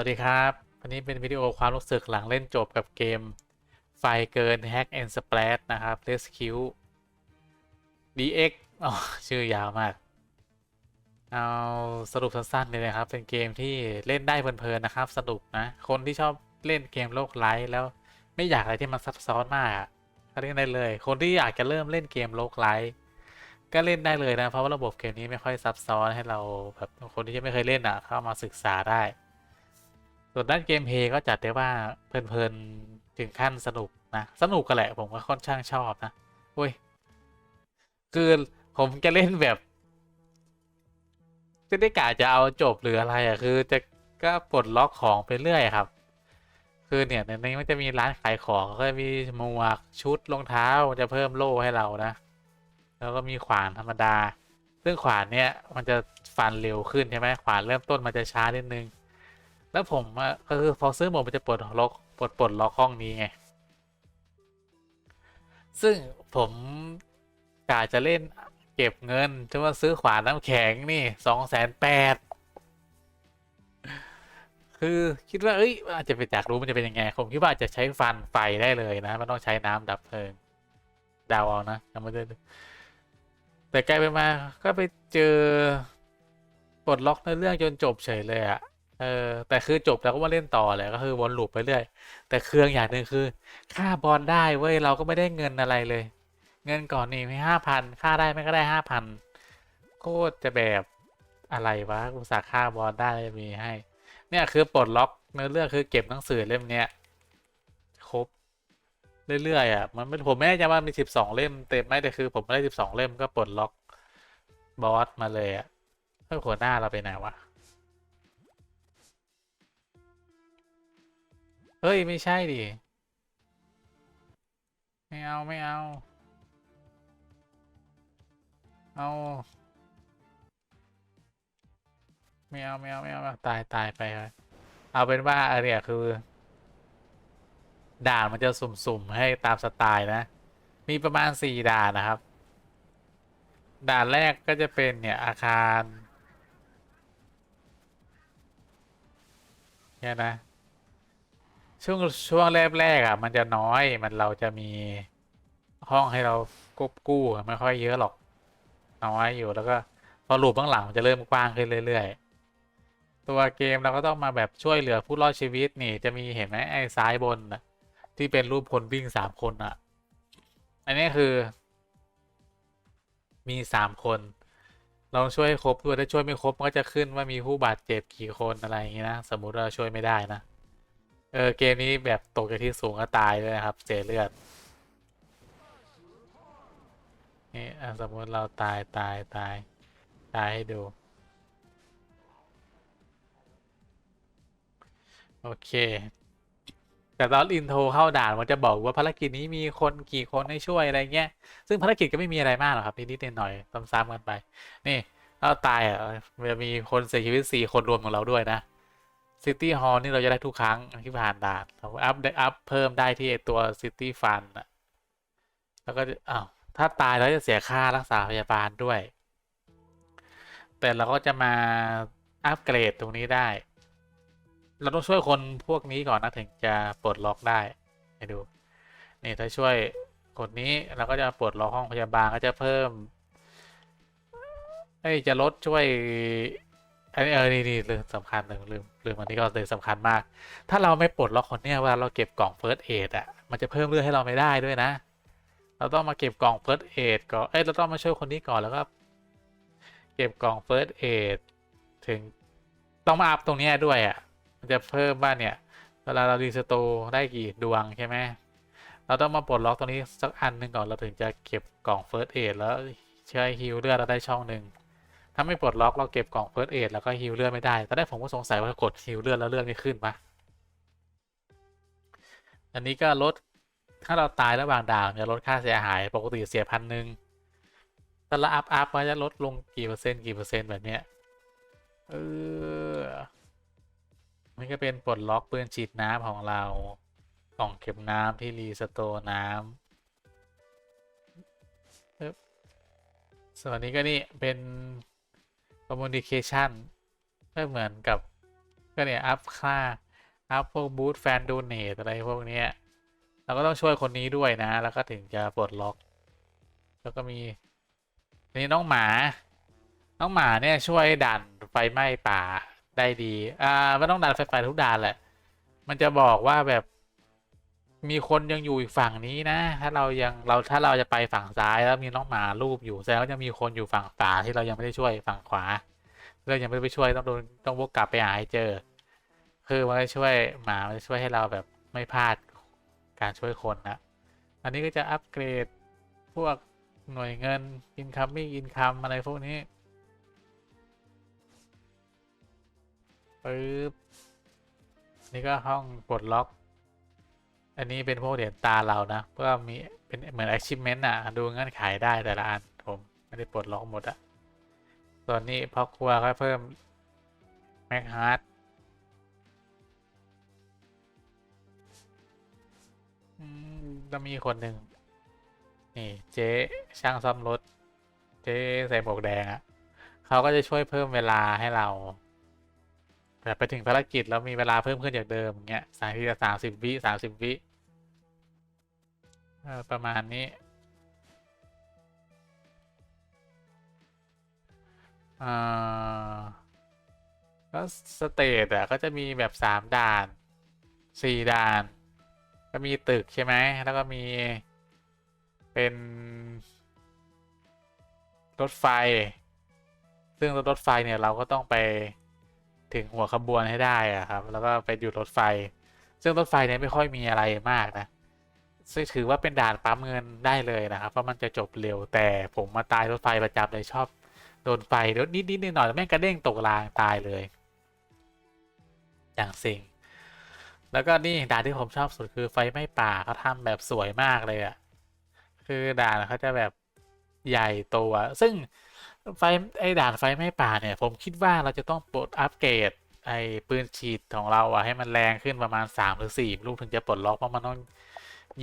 วัสดีครับ วันนี้เป็นวิดีโอความรู้สึกหลังเล่นจบกับเกม ไฟเกิน Hack and Splash นะครับ Rescue DX อ๋อ ชื่อยาวมาก เอาสรุปสั้นๆเลยนะครับ เป็นเกมที่เล่นได้เพลินๆนะครับ สนุกนะ คนที่ชอบเล่นเกมโลกไร้แล้วไม่อยากอะไรที่มันซับซ้อนมากอะก็เล่นได้เลย คนที่อยากจะเริ่มเล่นเกมโลกไร้ก็เล่นได้เลยนะ เพราะว่าระบบเกมนี้ไม่ค่อยซับซ้อนให้เราแบบคนที่ยังไม่เคยเล่นอะเข้ามาศึกษาได้ ส่วนด้านเกมเพย์ก็จัดได้ว่าเพลินๆถึงขั้นสนุกนะ สนุกกันแหละผมก็ค่อนข้างชอบนะอุ้ยคือผมจะเล่นแบบไม่ได้กะจะเอาจบหรืออะไรอะคือจะก็ปลดล็อกของไปเรื่อยครับ คือเนี่ยในนี้มันจะมีร้านขายของก็มีหมวกชุดรองเท้าจะเพิ่มโล่ให้เรานะ แล้วก็มีขวานธรรมดา ซึ่งขวานเนี่ยมันจะฟันเร็วขึ้นใช่ไหมขวานเริ่มต้นมันจะช้านิดนึง แล้วผมอะก็คือพอซื้อหมดมันจะปลดล็อกปลดปลดล็อกห้องนี้ไง ซึ่งผมกะจะเล่นเก็บเงินจะมาซื้อขวานน้ำแข็งนี่สองแสนแปดคือคิดว่า เอ้ย อาจจะไปจากรู้มันจะเป็นยังไง ผมคิดว่าจจะใช้ฟันไฟได้เลยนะไม่ต้องใช้น้ำดับเพลิงดาวเอานะยังไม่ได้แต่กลายไปนมาก็ไปเจอปลดล็อกในเรื่องจนจบเฉยเลยอะ เออแต่คือจบแล้วก็มาเล่นต่อแหละก็คือวนลูปไปเรื่อย แต่เครื่องอย่างหนึ่งคือ ค่าบอลได้เว้ยเราก็ไม่ได้เงินอะไรเลย เงินก่อนนี่ไม่ห้าพันค่าได้ไม่ก็ได้ห้าพันโคตรจะแบบอะไรวะอุตส่าห์ค่าบอลได้มีให้ เนี่ยคือปลดล็อกเนื้อเรื่องคือเก็บหนังสือเล่มเนี้ยครบเรื่อยๆอะมันไม่ผมไม่แน่ใจว่ามีสิบสองเล่มเต็มไหมแต่คือ ผมได้สิบสองเล่มก็ปลดล็อกบอสมาเลยอะเฮ้ยหัวหน้าเราไปไหนวะ ฮ้ย ไม่ใช่ดิ ไม่เอาไม่เอา เอา ไม่เอาไม่เอาไม่เอาตายตายไปครับเอาเป็นว่าอันเนี้ยคือ ด่านมันจะสุ่มๆ ให้ตามสไตล์นะ มีประมาณสี่ด่านนะครับ ด่านแรกก็จะเป็นเนี่ยอาคารเนี่ยนะ ช่วงช่วงแรกๆอะ มันจะน้อยมันเราจะมีห้องให้เรากบกู้ไม่ค่อยเยอะหรอก น้อยอยู่แล้วก็พอหลูปข้างหลังมันจะเริ่มกว้างขึ้นเรื่อย ๆ ตัวเกมเราก็ต้องมาแบบช่วยเหลือผู้รอดชีวิตนี่จะมีเห็นไหมไอ้ซ้ายบนนะที่เป็นรูปคนวิ่งสามคนอะ อันนี้คือ มีสามคนลองช่วยครบด้วยถ้าช่วยไม่ครบมันก็จะขึ้นว่ามีผู้บาดเจ็บกี่คนอะไรอย่างงี้นะสมมุติว่าช่วยไม่ได้นะ เออเกมนี้แบบตกจากที่สูงก็ตายเลยนะครับ เสียเลือด นี่สมมติเราตายตายตาย ตายให้ดู โอเค แต่ตอนอินโทรเข้าด่านมันจะบอกว่าภารกิจนี้มีคนกี่คนให้ช่วยอะไรเงี้ย ซึ่งภารกิจก็ไม่มีอะไรมากหรอกครับนิดๆหน่อยๆซ้ำๆกันไป นี่เราตายอะมันจะมีคนเสียชีวิตสี่คนรวมของเราด้วยนะ ซิตี้ฮอลนี่เราจะได้ทุกครั้งที่ผ่านด่านเราอัพได้อัพเพิ่มได้ที่ตัวซิตี้ฟันอะแล้วก็อ้าวถ้าตายแล้วจะเสียค่ารักษาพยาบาลด้วย แต่เราก็จะมาอัปเกรดตรงนี้ได้ เราต้องช่วยคนพวกนี้ก่อนนะถึงจะปลดล็อกได้ให้ดู นี่ถ้าช่วยคนนี้เราก็จะปลดล็อกห้องพยาบาลก็จะเพิ่มเอ้จะลดช่วย อันนี้เออนี่นี่เรื่องสำคัญหนึ่งลืมลืมอันนี้ก็เลยสำคัญมาก ถ้าเราไม่ปลดล็อกคนเนี้ยเวลาเราเก็บกล่อง First Aid อะมันจะเพิ่มเลือดให้เราไม่ได้ด้วยนะ เราต้องมาเก็บกล่อง First Aid ก่อนเอ้ยเราต้องมาช่วยคนนี้ก่อนแล้วก็เก็บกล่อง First Aid ถึงต้องมาอัพตรงเนี้ยด้วยอะมันจะเพิ่มว่าเนี่ยเวลาเรารีสโตได้กี่ดวงใช่ไหมเราต้องมาปลดล็อกตรงนี้สักอันหนึ่งก่อนเราถึงจะเก็บกล่อง First Aid แล้วใช้ฮิลเลือดเราได้ช่องหนึ่ง ถ้าไม่ปลดล็อกเราเก็บกล่องเฟิร์สเอดแล้วก็ฮิลเลือดไม่ได้ตอนแรกผมก็สงสัยว่ากดฮิลเลือดแล้วเลือดไม่ขึ้นปะอันนี้ก็ลดถ้าเราตายระหว่างดานจะลดค่าเสียหายปกติเสียพันหนึ่งแต่ละอัพอัพมันจะลดลงกี่เปอร์เซ็นต์กี่เปอร์เซ็นต์แบบเนี้ยเออนี่ก็เป็นปลดล็อกปืนฉีดน้ำของเรากล่องเก็บน้ำที่รีสโตน้ำส่วนนี้ก็นี่เป็น communication ก็เหมือนกับก็เนี่ยอัพค่าอัพพวกบูธแฟนโดเนทอะไรพวกเนี้ยเราก็ต้องช่วยคนนี้ด้วยนะ แล้วก็ถึงจะปลดล็อก แล้วก็มีนี่น้องหมา น้องหมาเนี่ยช่วยดันไฟไหม้ป่าได้ดี อ่าไม่ต้องดันไฟไฟทุกด่านแหละ มันจะบอกว่าแบบ มีคนยังอยู่อีกฝั่งนี้นะ ถ้าเรายังเราถ้าเราจะไปฝั่งซ้ายแล้วมีน้องหมาลูบอยู่แสดงว่าจะมีคนอยู่ฝั่งขวาที่เรายังไม่ได้ช่วยฝั่งขวา เรายังไม่ได้ไปช่วยต้องโดนต้องวกกลับไปหาให้เจอ คือมันจะช่วยหมามันจะช่วยให้เราแบบไม่พลาดการช่วยคนนะอันนี้ก็จะอัปเกรดพวกหน่วยเงิน incoming income อะไรพวกนี้ปึ๊บนี่ก็ห้องปลดล็อก อันนี้เป็นพวกเหรียญตาเรานะเพื่อมีเป็นเหมือน achievement อะ ดูเงื่อนไขได้แต่ละอันผมไม่ได้ปลดล็อกหมดอะส่วนนี้พ่อครัวก็เพิ่ม Mac Hard อืมจะมีคนหนึ่งนี่เจ๊ช่างซ่อมรถ เจ๊ใส่หมวกแดงอะ่ะเขาก็จะช่วยเพิ่มเวลาให้เรา ไปถึงภารกิจแล้วมีเวลาเพิ่มขึ้นจากเดิมอย่างเงี้ยสามทีละสามสิบวิสามสิบวิประมาณนี้อ่าแล้วสเตจอะก็จะมีแบบสามด่านสี่ด่าน ก็มีตึกใช่ไหมแล้วก็มีเป็นรถไฟ ซึ่งรถไฟเนี่ยเราก็ต้องไป ถึงหัวขบวนให้ได้อะครับ แล้วก็ไปหยุดรถไฟ ซึ่งรถไฟเนี่ยไม่ค่อยมีอะไรมากนะซึ่งถือว่าเป็นด่านปั๊มเงินได้เลยนะครับ เพราะมันจะจบเร็วแต่ผมมาตายรถไฟประจำเลยชอบโดนไฟรถนิดนิดหน่อยๆแม่งกระเด้งตกรางตายเลย อย่างสิ่ง แล้วก็นี่ด่านที่ผมชอบสุดคือไฟไหม้ป่าเขาทำแบบสวยมากเลยอะ่ะคือด่านเขาจะแบบใหญ่โตอะซึ่ง ไฟไอ้ด่านไฟไม้ป่าเนี่ย ผมคิดว่าเราจะต้องปลดอัปเกรดไอ้ปืนฉีดของเราอะให้มันแรงขึ้นประมาณ3หรือ4ลูกถึงจะปลดล็อกเพราะมันต้อง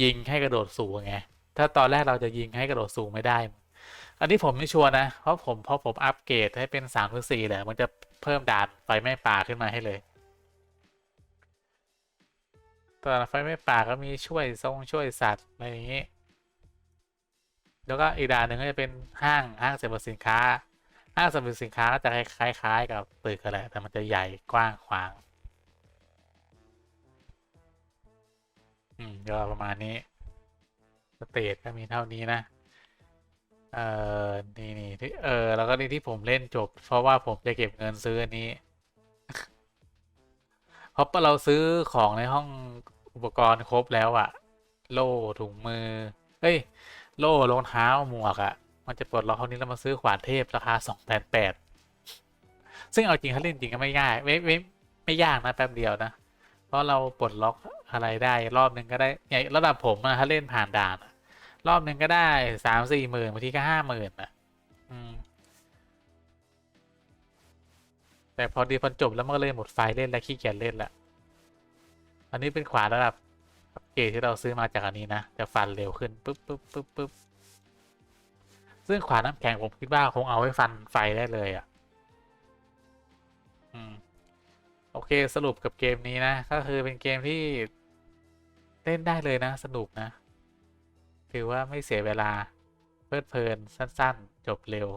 ยิงให้กระโดดสูงไงถ้าตอนแรกเราจะยิงให้กระโดดสูงไม่ได้ อันนี้ผมไม่ชัวร์นะ เพราะผมเพราะผมอัปเกรดให้เป็น3หรือ4แหละมันจะเพิ่มด่านไฟไม้ป่าขึ้นมาให้เลยตอนไฟไม้ป่าก็มีช่วยทรงช่วยสัตว์อะไรอย่างนี้ แล้วก็อีกด่านหนึ่งก็จะเป็นห้างห้างสรรพสินค้า ห้างสรรพสินค้าก็จะคล้ายๆกับตึกกันแหละแต่มันจะใหญ่กว้างขวาง อืมก็ประมาณนี้สเตจก็มีเท่านี้นะ เออนี่นี่ที่เออแล้วก็นี่ที่ผมเล่นจบ เพราะว่าผมจะเก็บเงินซื้ออันนี้เพราะเราซื้อของในห้องอุปกรณ์ครบแล้วอะโล่ถุงมือ เอ้ย โล่รองเท้าหมวกอะมันจะปลดล็อกคราวนี้เรามาซื้อขวานเทพราคาสองแสนแปดซึ่งเอาจริงถ้าเล่นจริงก็ไม่ง่ายไม่ไม่ไม่ยากนะแป๊บเดียวนะ เพราะเราปลดล็อกอะไรได้รอบหนึ่งก็ได้อย่ระดับผมอะถ้าเล่นผ่านด่านรอบหนึ่งก็ได้สามสี่หมื่นบางทีก็ห้าหมื่นอะอืมแต่พอดีพอจบแล้วมันก็เลยหมดไฟเล่นและขี้เกียจเล่นละ อันนี้เป็นขวานระดับ เกรดที่เราซื้อมาจากอันนี้นะจะฟันเร็วขึ้นปุ๊บปุ๊บปุ๊บปุ๊บซึ่งขวานน้ำแข็งผมคิดว่าคงเอาไว้ฟันไฟได้เลยอะ่ะ อืม โอเคสรุปกับเกมนี้นะ ก็คือเป็นเกมที่เล่นได้เลยนะ สนุกนะ ถือว่าไม่เสียเวลา เพลิดเพลินสั้น ๆ จบเร็ว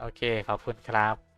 โอเค ขอบคุณครับ